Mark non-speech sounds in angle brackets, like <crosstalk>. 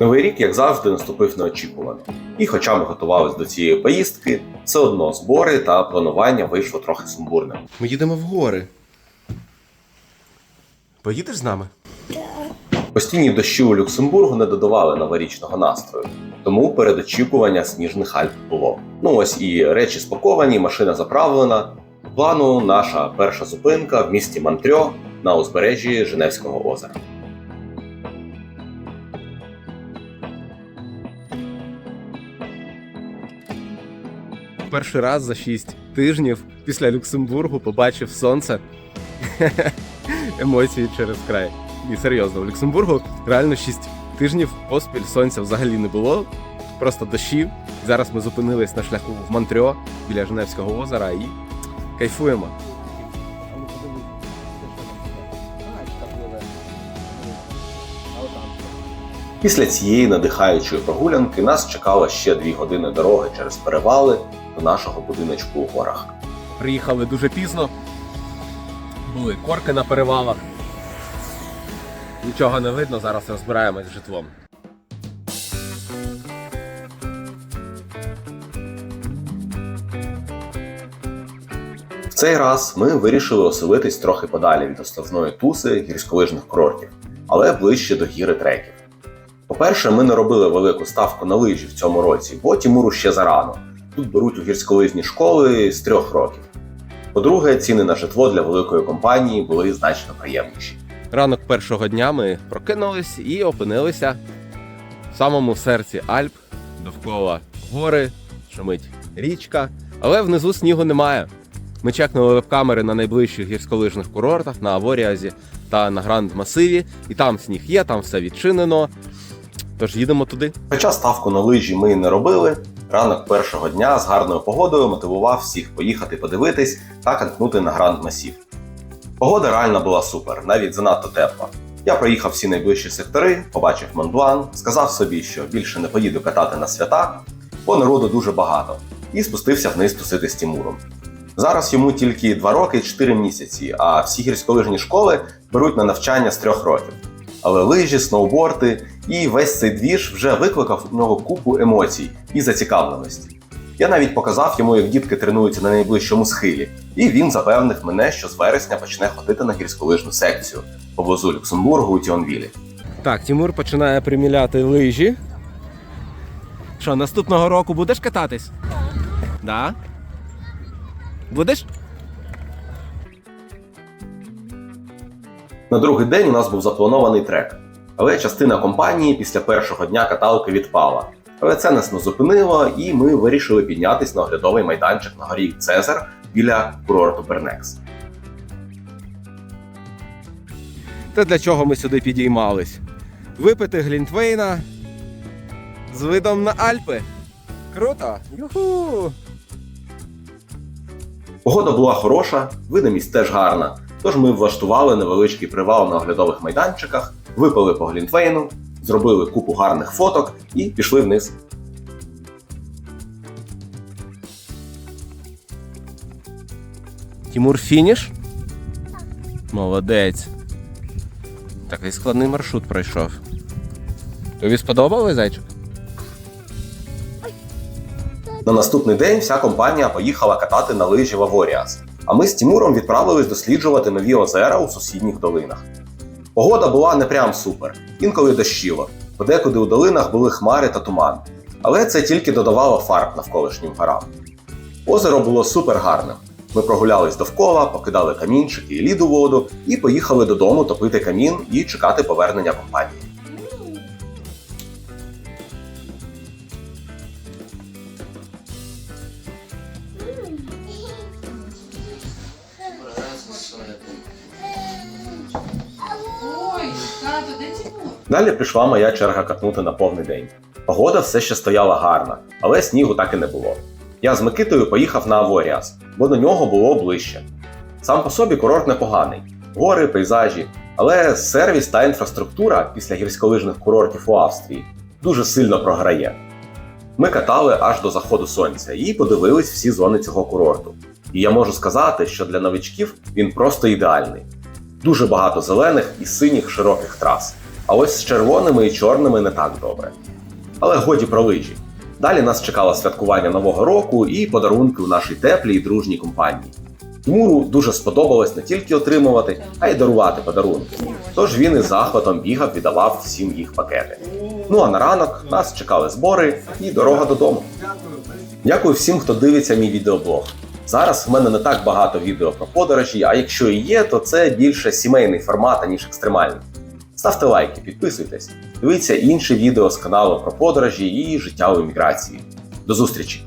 Новий рік, як завжди, наступив неочікувано. І хоча ми готувалися до цієї поїздки, все одно збори та планування вийшло трохи сумбурним. Ми їдемо в гори. Поїдеш з нами? Постійні дощі у Люксембургу не додавали новорічного настрою, тому передочікування сніжних Альп було. Ну ось і речі спаковані, машина заправлена. По плану наша перша зупинка в місті Монтрьо на узбережжі Женевського озера. Перший раз за 6 тижнів після Люксембургу побачив сонце. <laughs> Емоції через край. І серйозно, в Люксембургу реально 6 тижнів поспіль сонця взагалі не було. Просто дощі. Зараз ми зупинились на шляху в Монтрьо біля Женевського озера і кайфуємо. Після цієї надихаючої прогулянки нас чекало ще дві години дороги через перевали до нашого будиночку у горах. Приїхали дуже пізно. Були корки на перевалах. Нічого не видно, зараз розбираємось з житлом. В цей раз ми вирішили оселитись трохи подалі від основної туси гірськолижних курортів, але ближче до гіри треків. По-перше, ми не робили велику ставку на лижі в цьому році, бо Тімуру ще зарано. Тут беруть у гірськолижні школи з трьох років. По-друге, ціни на житло для великої компанії були значно приємніші. Ранок першого дня ми прокинулись і опинилися в самому серці Альп, довкола гори, шумить річка, але внизу снігу немає. Ми чекнули веб-камери на найближчих гірськолижних курортах на Аворіазі та на Гранд Масиві, і там сніг є, там все відчинено. Тож їдемо туди. Хоча ставку на лижі ми не робили, ранок першого дня з гарною погодою мотивував всіх поїхати подивитись та катнути на Гранд Масів. Погода реально була супер, навіть занадто тепла. Я проїхав всі найближчі сектори, побачив Монблан, сказав собі, що більше не поїду катати на свята, бо народу дуже багато, і спустився вниз тусити з Тімуром. Зараз йому тільки 2 роки і 4 місяці, а всі гірськолижні школи беруть на навчання з 3 років. Але лижі, сноуборди і весь цей двіж вже викликав у нього купу емоцій і зацікавленості. Я навіть показав йому, як дітки тренуються на найближчому схилі, і він запевнив мене, що з вересня почне ходити на гірськолижну секцію поблизу Люксембургу у Тіонвілі. Так, Тимур починає приміляти лижі. Що, наступного року будеш кататись? Да? Будеш? На другий день у нас був запланований трек, але частина компанії після першого дня каталки відпала. Але це нас не зупинило, і ми вирішили піднятись на оглядовий майданчик на горі Цезар біля курорту Бернекс. Та для чого ми сюди підіймались? Випити Глінтвейна з видом на Альпи. Круто! Юху! Погода була хороша, видимість теж гарна. Тож ми влаштували невеличкий привал на оглядових майданчиках, випили по глінтвейну, зробили купу гарних фоток і пішли вниз. Тимур фініш? Молодець. Такий складний маршрут пройшов. Тобі сподобалось, зайчик? На наступний день вся компанія поїхала катати на лижі в Аворіас, а ми з Тімуром відправились досліджувати нові озера у сусідніх долинах. Погода була не прям супер, інколи дощило, подекуди у долинах були хмари та туман. Але це тільки додавало фарб навколишнім горам. Озеро було супер гарним. Ми прогулялись довкола, покидали камінчики і лід у воду і поїхали додому топити камін і чекати повернення компанії. Далі прийшла моя черга катнути на повний день. Погода все ще стояла гарна, але снігу так і не було. Я з Микитою поїхав на Аворіас, бо до нього було ближче. Сам по собі курорт непоганий, гори, пейзажі, але сервіс та інфраструктура після гірськолижних курортів у Австрії дуже сильно програє. Ми катали аж до заходу сонця і подивились всі зони цього курорту. І я можу сказати, що для новичків він просто ідеальний. Дуже багато зелених і синіх широких трас. А ось з червоними і чорними не так добре. Але годі про лижі. Далі нас чекало святкування Нового року і подарунки у нашій теплій і дружній компанії. Тимуру дуже сподобалось не тільки отримувати, а й дарувати подарунки. Тож він із захватом бігав і давав всім їх пакети. Ну а на ранок нас чекали збори і дорога додому. Дякую всім, хто дивиться мій відеоблог. Зараз в мене не так багато відео про подорожі, а якщо і є, то це більше сімейний формат, ніж екстремальний. Ставте лайки, підписуйтесь, дивіться інші відео з каналу про подорожі і життя у еміграції. До зустрічі!